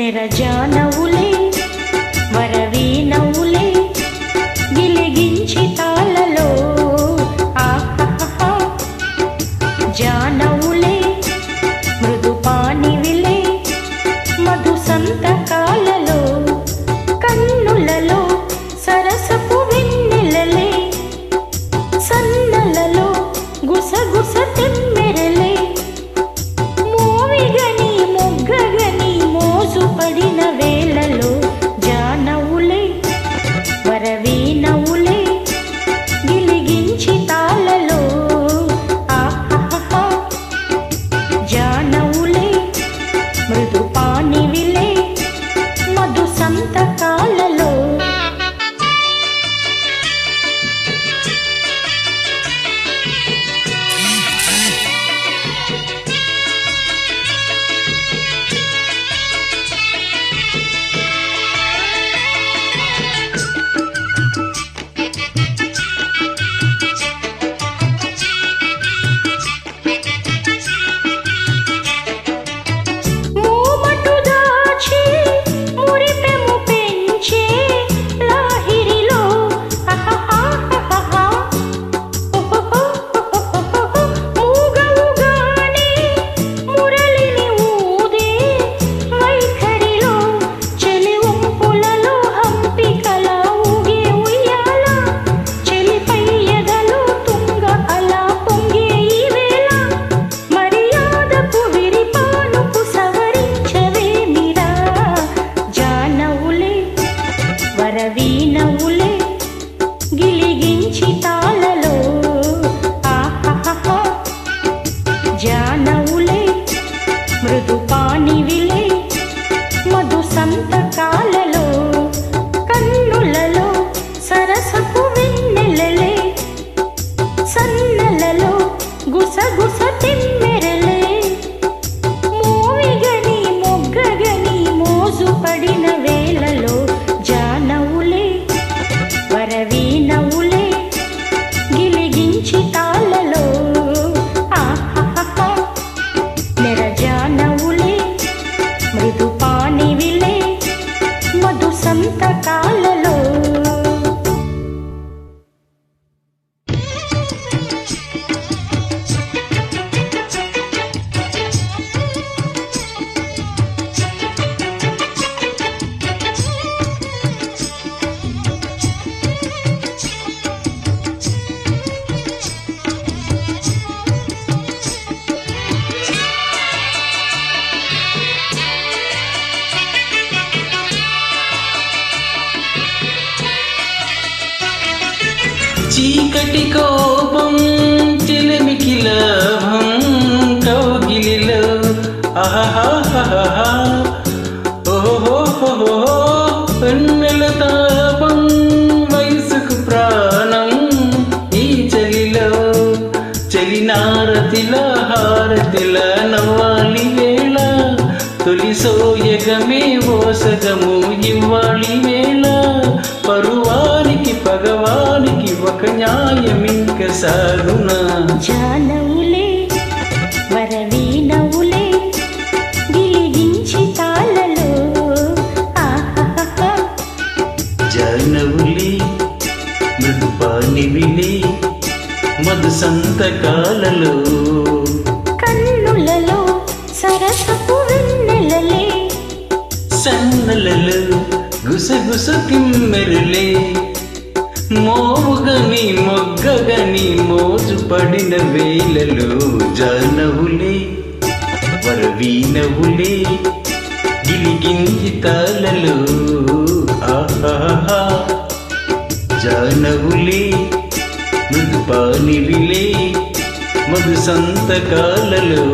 నెరజానవులే వరవీనవులే గిలిగించి తాళలో. ఆహా జానవులే మృదుపానివిలే మధు సంతకాలలో కన్నులలో సరసపు వెన్నెలలే సన్నలలో గుసగుస తెమ్మెరలే. గిలిగించి తాళలో జానవులే మృదు పానివిలే మధు సంతకాల మృదు పానివిలే మధు చీకటి కోపం చిలిమికి లాభం కౌగిలిలో ఆహాహాహాహా. ఓహోహోహో వెన్నెల తాపం వయసుకు ప్రాణం ఈ చలిలో చలినారతిల హారతిల నవ్వాలి వేళ తొలి సోయగమే ఒక న్యాయమింక సాగునా జానవులే వరవీనవులే గిలిగించి తాళలో. జానవులి మృదుపానివిలి మధు సంతకాలలో కన్నులలో సరసపు వెన్నెలలే. సన్నలలో గుసగుస తిమ్మెరులే. మోవుగని మొగ్గగని మోజు పడిన వేలలో జానవులే వరవీనవులే గిలిగింది తాళలో ఆహాహా. జానవులే మృదుపానివిలే మధు సంతకాలలో